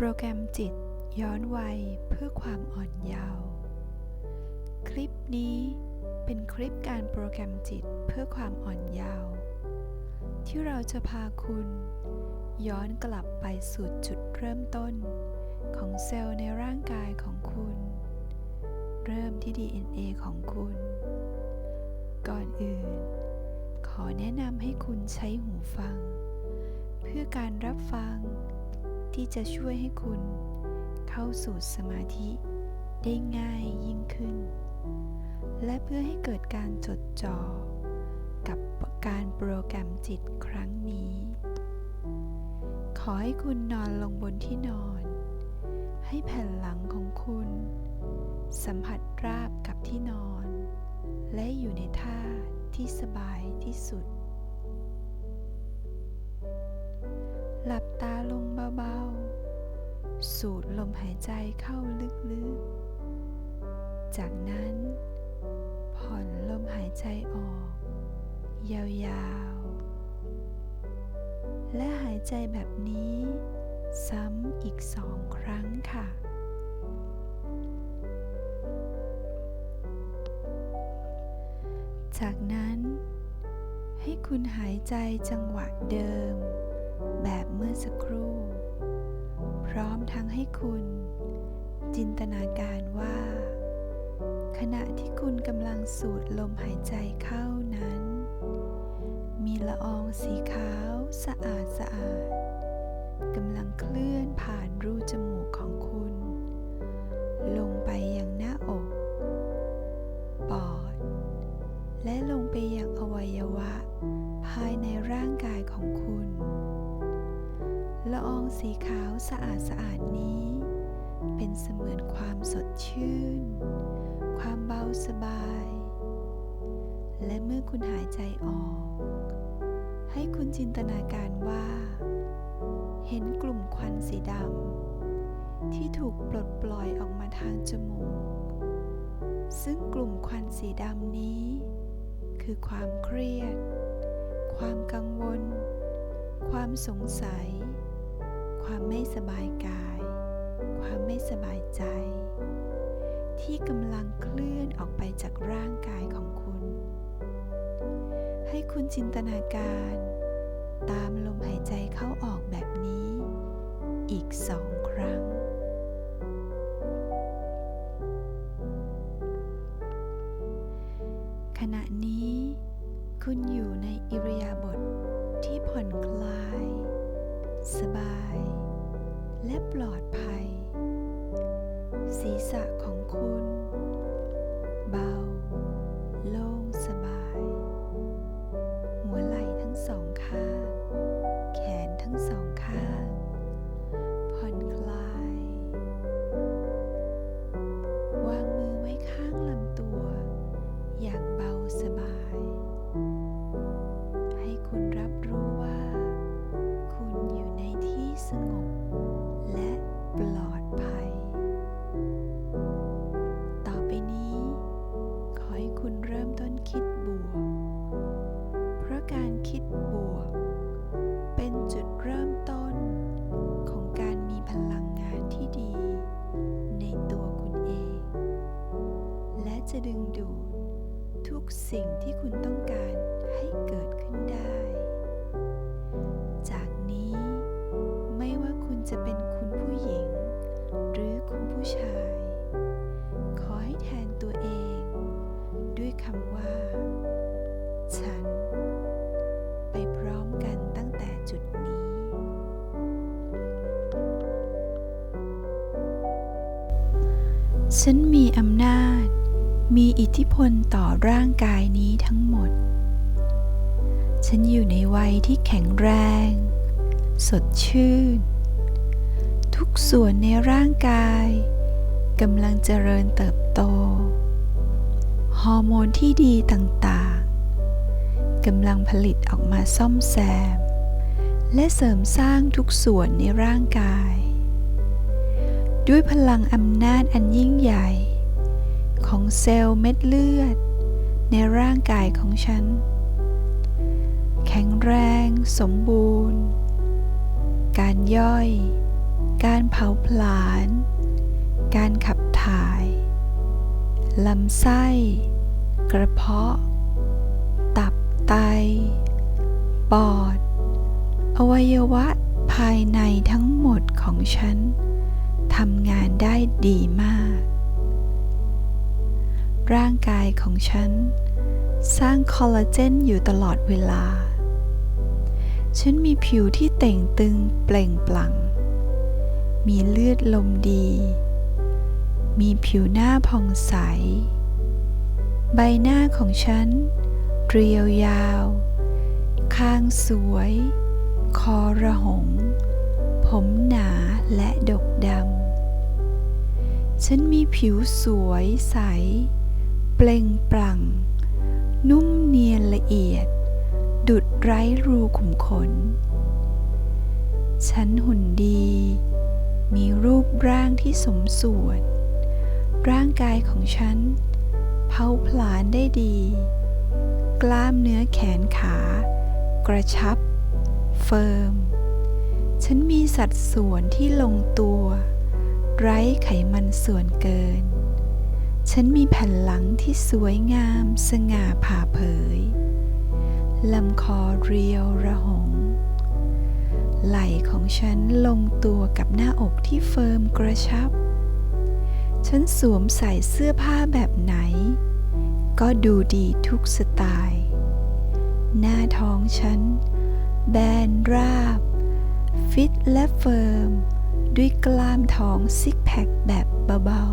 โปรแกรมจิตย้อนวัยเพื่อความอ่อนเยาว์ คลิปนี้เป็นคลิปการโปรแกรมจิตเพื่อความอ่อนเยาว์ที่เราจะพาคุณ ย้อนกลับไปสู่จุดเริ่มต้น ของเซลล์ในร่างกายของคุณ เริ่มที่ DNA ของคุณ ก่อนอื่น ขอแนะนำให้คุณใช้หูฟัง เพื่อการรับฟัง ที่จะช่วยให้คุณเข้าสู่สมาธิได้ง่ายยิ่งขึ้น และเพื่อให้เกิดการจดจ่อกับการโปรแกรมจิตครั้งนี้ ขอให้คุณนอนลงบนที่นอน ให้แผ่นหลังของคุณ สัมผัสราบกับที่นอน และอยู่ในท่าที่สบายที่สุด หลับตาลง เบาๆ สูดลมหายใจเข้าลึกๆ จากนั้น ผ่อนลมหายใจออก ยาวๆ และหายใจแบบนี้ ซ้ำอีกสองครั้งค่ะจากนั้นให้คุณหายใจจังหวะเดิม คุณ จินตนาการว่า ขณะที่คุณกำลังสูดลมหายใจเข้านั้น มีละอองสีขาวสะอาดสะอาดกำลังเคลื่อนผ่านรูจมูกของคุณ ลงไปอย่าง ละอองสีขาวสะอาดสะอาดนี้ เป็นเสมือนความสดชื่น ความเบาสบาย และเมื่อคุณหายใจออก ให้คุณจินตนาการว่า เห็นกลุ่มควันสีดำที่ถูกปลดปล่อยออกมาทางจมูก ซึ่งกลุ่มควันสีดำนี้ คือความเครียด ความกังวลความสงสัย ความไม่สบายกาย ความไม่สบายใจ ที่กำลังเคลื่อนออกไปจากร่างกายของคุณ ให้คุณจินตนาการ ตามลมหายใจเข้าออกแบบนี้ อีกสองครั้ง ฉันมีอำนาจ มีอิทธิพลต่อร่างกายนี้ทั้งหมด ฉันอยู่ในวัยที่แข็งแรง สดชื่น ทุกส่วนในร่างกายกำลังเจริญเติบโต ฮอร์โมนที่ดีต่างๆกำลังผลิตออกมาซ่อมแซม และเสริมสร้างทุกส่วนในร่างกาย ด้วยพลังอำนาจอันยิ่งใหญ่ ของเซลล์เม็ดเลือด ในร่างกายของฉัน แข็งแรง สมบูรณ์ การย่อย การเผาผลาญ การขับถ่าย ลำไส้ กระเพาะ ตับไต ปอด อวัยวะภายในทั้งหมดของฉัน ทำงานได้ดีมาก ร่างกายของฉัน สร้างคอลลาเจนอยู่ตลอดเวลา ฉันมีผิวที่เต่งตึงเปล่งปลั่ง มีเลือดลมดี มีผิวหน้าผ่องใส ใบหน้าของฉัน เรียวยาวคางสวย คอระหงผมหนาและดกดำ ฉันมีผิวสวยใส เปล่งปลั่ง นุ่มเนียนละเอียด ดุดไร้รูขุมขน ฉันหุ่นดี มีรูปร่างที่สมส่วน ร่างกายของฉันเผาผลาญได้ดี กล้ามเนื้อแขนขา กระชับ เฟิร์ม ฉันมีสัดส่วนที่ลงตัว ไร้ไขมันส่วนเกิน ฉันมีแผ่นหลังที่สวยงามสง่าผ่าเผย ลำคอเรียวระหง ไหล่ของฉันลงตัวกับหน้าอกที่เฟิร์มกระชับ ฉันสวมใส่เสื้อผ้าแบบไหน ก็ดูดีทุกสไตล์ หน้าท้องฉัน แบนราบ ฟิตและเฟิร์ม ด้วยกล้ามท้องซิกแพคแบบเบา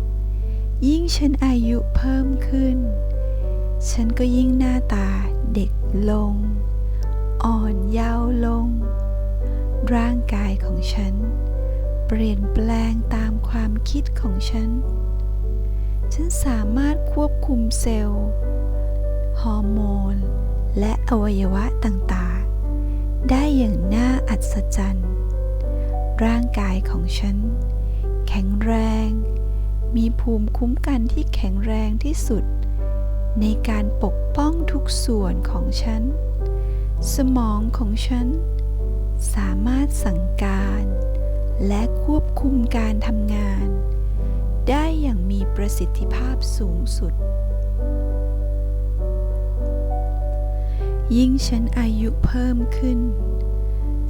ๆ ยิ่งฉันอายุเพิ่มขึ้น ฉันก็ยิ่งหน้าตาเด็กลง อ่อนเยาว์ลง ร่างกายของฉัน เปลี่ยนแปลงตามความคิดของฉัน ฉันสามารถควบคุมเซลล์ ฮอร์โมน และอวัยวะต่างๆ ได้อย่างน่าอัศจรรย์ ร่างกายของฉัน แข็งแรง มีภูมิคุ้มกันที่แข็งแรงที่สุด ในการปกป้องทุกส่วนของฉัน สมองของฉัน สามารถสั่งการ และควบคุมการทำงาน ได้อย่างมีประสิทธิภาพสูงสุด ยิ่งฉันอายุเพิ่มขึ้น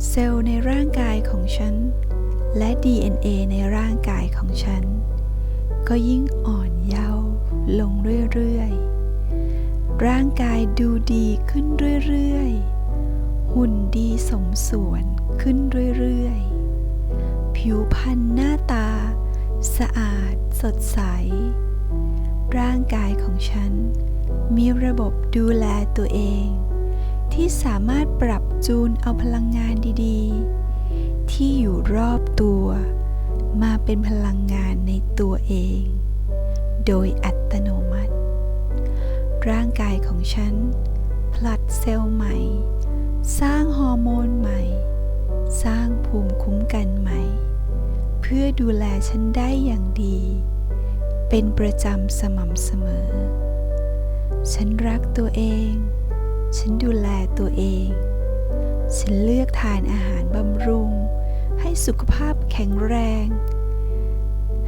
เซลล์ในร่างกายของฉัน และ DNA ในร่างกายของฉัน ก็ยิ่งอ่อนเยาว์ลงเรื่อยๆ ร่างกายดูดีขึ้นเรื่อยๆ หุ่นดีสมส่วนขึ้นเรื่อยๆ ผิวพรรณหน้าตา สะอาดสดใส ร่างกายของฉัน มีระบบดูแลตัวเอง ที่สามารถปรับจูนเอาพลังงานดีๆ ที่อยู่รอบตัว มาเป็นพลังงานในตัวเอง โดยอัตโนมัติ ร่างกายของฉัน ผลัดเซลล์ใหม่ สร้างฮอร์โมนใหม่ สร้างภูมิคุ้มกันใหม่ เพื่อดูแลฉันได้อย่างดี เป็นประจำสม่ำเสมอ ฉันรักตัวเอง ฉันดูแลตัวเอง ฉันเลือกทานอาหารบำรุง ให้สุขภาพแข็งแรง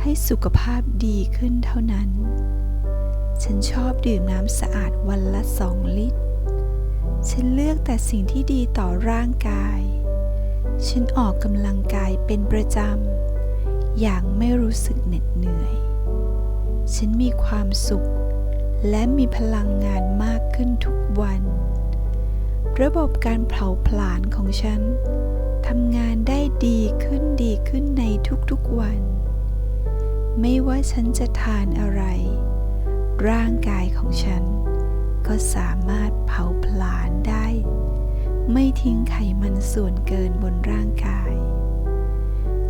ให้สุขภาพดีขึ้นเท่านั้น ฉันชอบดื่มน้ำสะอาดวันละสองลิตร ฉันเลือกแต่สิ่งที่ดีต่อร่างกาย ฉันออกกำลังกายเป็นประจำ อย่างไม่รู้สึกเหน็ดเหนื่อย ฉันมีความสุข และมีพลังงานมากขึ้นทุกวัน ระบบการเผาผลาญของฉันทำงานได้ดีขึ้นดีขึ้นในทุกๆวัน ไม่ว่าฉันจะทานอะไร ร่างกายของฉัน ก็สามารถเผาผลาญได้ ไม่ทิ้งไขมันส่วนเกินบนร่างกาย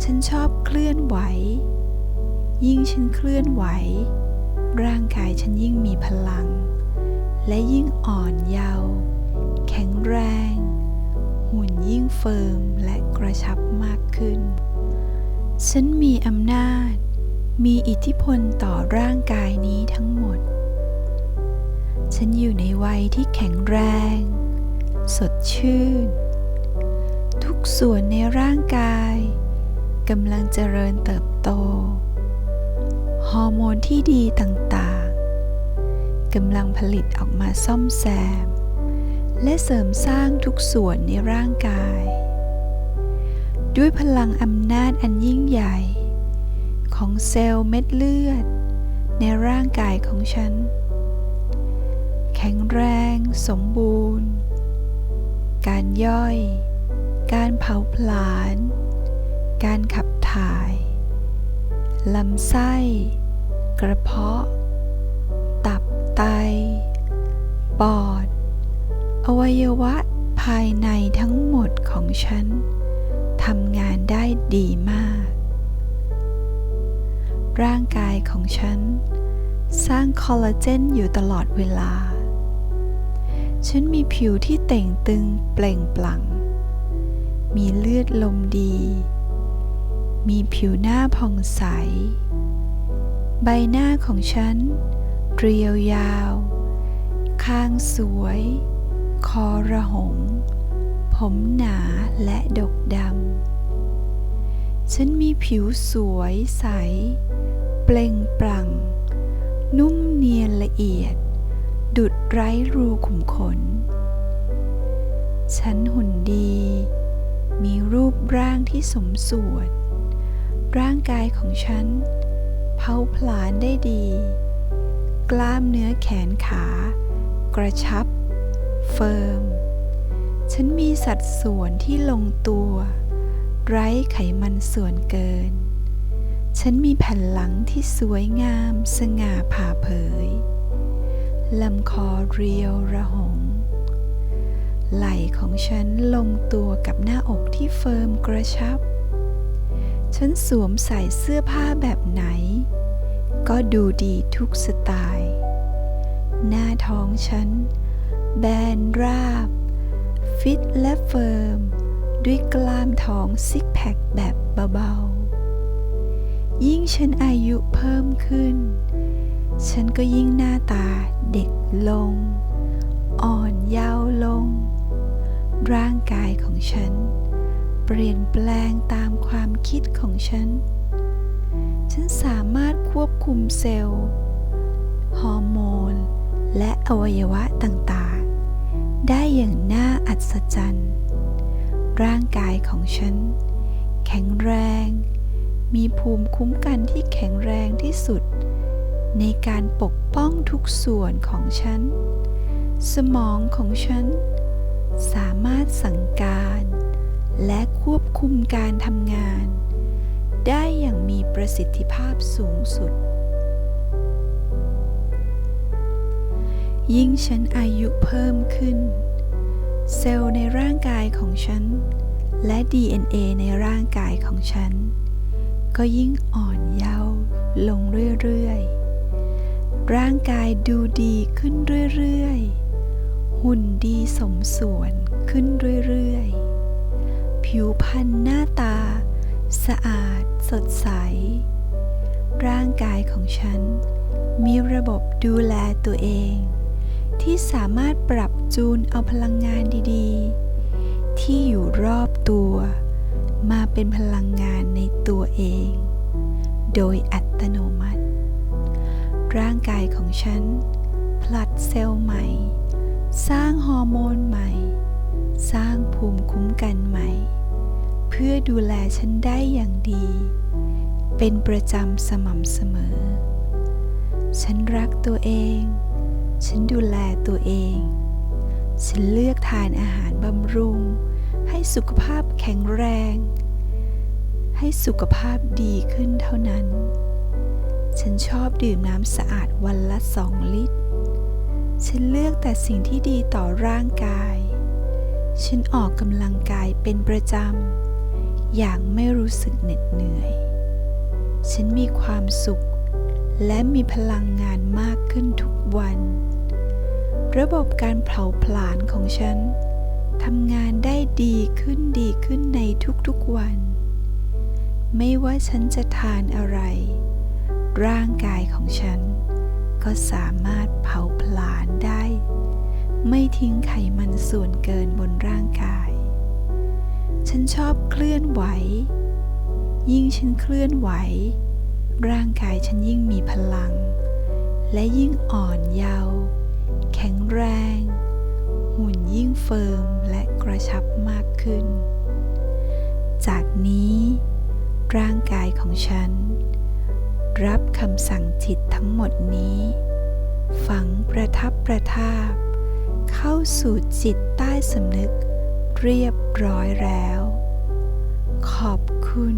ฉันชอบเคลื่อนไหว ยิ่งฉันเคลื่อนไหว ร่างกายฉันยิ่งมีพลัง และยิ่งอ่อนเยาว์แข็งแรง หุ่นยิ่งเฟิร์มและกระชับมากขึ้น ฉันมีอำนาจ มีอิทธิพลต่อร่างกายนี้ทั้งหมด ฉันอยู่ในวัยที่แข็งแรง สดชื่น ทุกส่วนในร่างกายกำลังเจริญเติบโต ฮอร์โมนที่ดีต่างๆกำลังผลิตออกมาซ่อมแซม และเสริมสร้างทุกส่วนในร่างกาย ด้วยพลังอำนาจอันยิ่งใหญ่ ของเซลล์เม็ดเลือด ในร่างกายของฉัน แข็งแรง สมบูรณ์ การย่อย การเผาผลาญการขับถ่าย ลำไส้ กระเพาะ ตับไต ปอด อวัยวะภายในทั้งหมดของฉันทำงานได้ดีมาก ร่างกายของฉัน สร้างคอลลาเจนอยู่ตลอดเวลา ฉันมีผิวที่เต่งตึงเปล่งปลั่ง มีเลือดลมดี มีผิวหน้าผ่องใส ใบหน้าของฉัน เรียวยาว ข้างสวย คอระหง ผมหนาและดกดำ ฉันมีผิวสวยใส เปล่งปลั่ง นุ่มเนียนละเอียด ดุดไร้รูขุมขน ฉันหุ่นดี มีรูปร่างที่สมส่วน ร่างกายของฉัน เผาผลาญได้ดี กล้ามเนื้อแขนขา กระชับ เฟิร์ม ฉันมีสัดส่วนที่ลงตัว ไร้ไขมันส่วนเกิน ฉันมีแผ่นหลังที่สวยงามสง่าผ่าเผย ลำคอเรียวระหง ไหล่ของฉันลงตัวกับหน้าอกที่เฟิร์มกระชับ ฉันสวมใส่เสื้อผ้าแบบไหน ก็ดูดีทุกสไตล์ หน้าท้องฉัน แบนราบ ฟิตและเฟิร์ม ด้วยกล้ามท้องซิกแพคแบบเบาๆ ยิ่งฉันอายุเพิ่มขึ้น ฉันก็ยิ่งหน้าตาเด็กลง อ่อนเยาว์ลง ร่างกายของฉัน ปลี่ยนแปลงตามความคิดของฉัน ฉันสามารถควบคุมเซลล์ ฮอร์โมน และอวัยวะต่างๆ ได้อย่างน่าอัศจรรย์ ร่างกายของฉัน แข็งแรง มีภูมิคุ้มกันที่แข็งแรงที่สุด ในการปกป้องทุกส่วนของฉัน สมองของฉัน สามารถสั่งการ และควบคุมการทำงาน ได้อย่างมีประสิทธิภาพสูงสุด ยิ่งฉันอายุเพิ่มขึ้น เซลล์ในร่างกายของฉัน และ DNA ในร่างกายของฉัน ก็ยิ่งอ่อนเยาว์ลงเรื่อยๆ ร่างกายดูดีขึ้นเรื่อยๆ หุ่นดีสมส่วนขึ้นเรื่อยๆ ผิวพรรณหน้าตา สะอาด สดใส ร่างกายของฉัน มีระบบดูแลตัวเอง ที่สามารถปรับจูนเอาพลังงานดีๆ ที่อยู่รอบตัว มาเป็นพลังงานในตัวเอง โดยอัตโนมัติ ร่างกายของฉัน ผลัดเซลล์ใหม่ สร้างฮอร์โมนใหม่สร้างภูมิคุ้มกันใหม่ เพื่อดูแลฉันได้อย่างดี เป็นประจำสม่ำเสมอ ฉันรักตัวเอง ฉันดูแลตัวเอง ฉันเลือกทานอาหารบำรุง ให้สุขภาพแข็งแรง ให้สุขภาพดีขึ้นเท่านั้น ฉันชอบดื่มน้ำสะอาดวันละสองลิตร ฉันเลือกแต่สิ่งที่ดีต่อร่างกายฉันออกกำลังกายเป็นประจำ อย่างไม่รู้สึกเหน็ดเหนื่อย ฉันมีความสุข และมีพลังงานมากขึ้นทุกวัน ระบบการเผาผลาญของฉันทำงานได้ดีขึ้นดีขึ้นในทุกๆวัน ไม่ว่าฉันจะทานอะไร ร่างกายของฉัน ก็สามารถเผาผลาญได้ ไม่ทิ้งไขมันส่วนเกินบนร่างกาย ฉันชอบเคลื่อนไหว ยิ่งฉันเคลื่อนไหว ร่างกายฉันยิ่งมีพลัง และยิ่งอ่อนเยาว์แข็งแรง หุ่นยิ่งเฟิร์มและกระชับมากขึ้น จากนี้ ร่างกายของฉัน รับคำสั่งจิตทั้งหมดนี้ ฝังประทับประทาบ เข้าสู่จิตใต้สำนึก เรียบร้อยแล้ว ขอบคุณ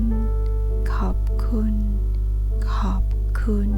ขอบคุณ ขอบคุณ